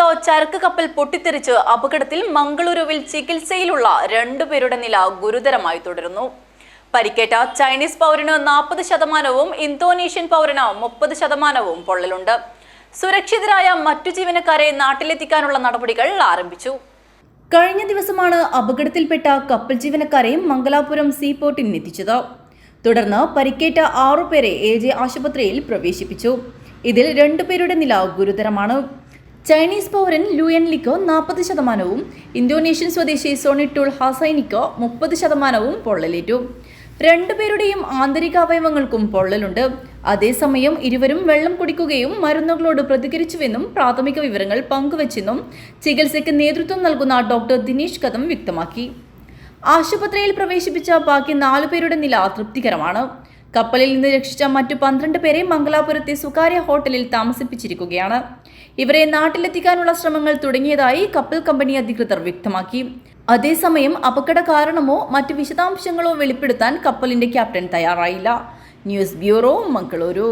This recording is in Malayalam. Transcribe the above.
തീരത്ത് ചരക്ക് കപ്പൽ പൊട്ടിത്തെറിച്ച് അപകടത്തിൽ മംഗളൂരുവിൽ ചികിത്സയിലുള്ള രണ്ടുപേരുടെ നില ഗുരുതരമായി തുടരുന്നു. പരിക്കേറ്റ ചൈനീസ് പൗരന് നാൽപ്പത് ശതമാനവും ഇന്തോനേഷ്യൻ പൗരന് മുപ്പത് ശതമാനവും പൊള്ളലുണ്ട്. സുരക്ഷിതരായ മറ്റു ജീവനക്കാരെ നാട്ടിലെത്തിക്കാനുള്ള നടപടികൾ ആരംഭിച്ചു. കഴിഞ്ഞ ദിവസമാണ് അപകടത്തിൽപ്പെട്ട കപ്പൽ ജീവനക്കാരെ മംഗലാപുരം സീപോർട്ടിൽ എത്തിച്ചത്. തുടർന്ന് പരിക്കേറ്റ ആറുപേരെ എ ജെ ആശുപത്രിയിൽ പ്രവേശിപ്പിച്ചു. ഇതിൽ രണ്ടുപേരുടെ നില ഗുരുതരമാണ്. ചൈനീസ് പൗരൻ ലുയൻ ലിക്കോ നാൽപ്പത് ശതമാനവും ഇന്തോനേഷ്യൻ സ്വദേശി സോണിറ്റുൾ ഹാസൈനിക്കോ മുപ്പത് ശതമാനവും പൊള്ളലേറ്റു. രണ്ടുപേരുടെയും ആന്തരിക അവയവങ്ങൾക്കും പൊള്ളലുണ്ട്. അതേസമയം ഇരുവരും വെള്ളം കുടിക്കുകയും മരുന്നുകളോട് പ്രതികരിച്ചുവെന്നും പ്രാഥമിക വിവരങ്ങൾ പങ്കുവച്ചെന്നും ചികിത്സയ്ക്ക് നേതൃത്വം നൽകുന്ന ഡോക്ടർ ദിനേശ് കദം വ്യക്തമാക്കി. ആശുപത്രിയിൽ പ്രവേശിപ്പിച്ച ബാക്കി നാലുപേരുടെ നില തൃപ്തികരമാണ് കപ്പലിൽ നിന്ന് രക്ഷിച്ച മറ്റു പന്ത്രണ്ട് പേരെ മംഗലാപുരത്തെ സ്വകാര്യ ഹോട്ടലിൽ താമസിപ്പിച്ചിരിക്കുകയാണ്. ഇവരെ നാട്ടിലെത്തിക്കാനുള്ള ശ്രമങ്ങൾ തുടങ്ങിയതായി കപ്പൽ കമ്പനി അധികൃതർ വ്യക്തമാക്കി. അതേസമയം അപകട കാരണമോ മറ്റു വിശദാംശങ്ങളോ വെളിപ്പെടുത്താൻ കപ്പലിന്റെ ക്യാപ്റ്റൻ തയ്യാറായില്ല. News bureau Mangaluru.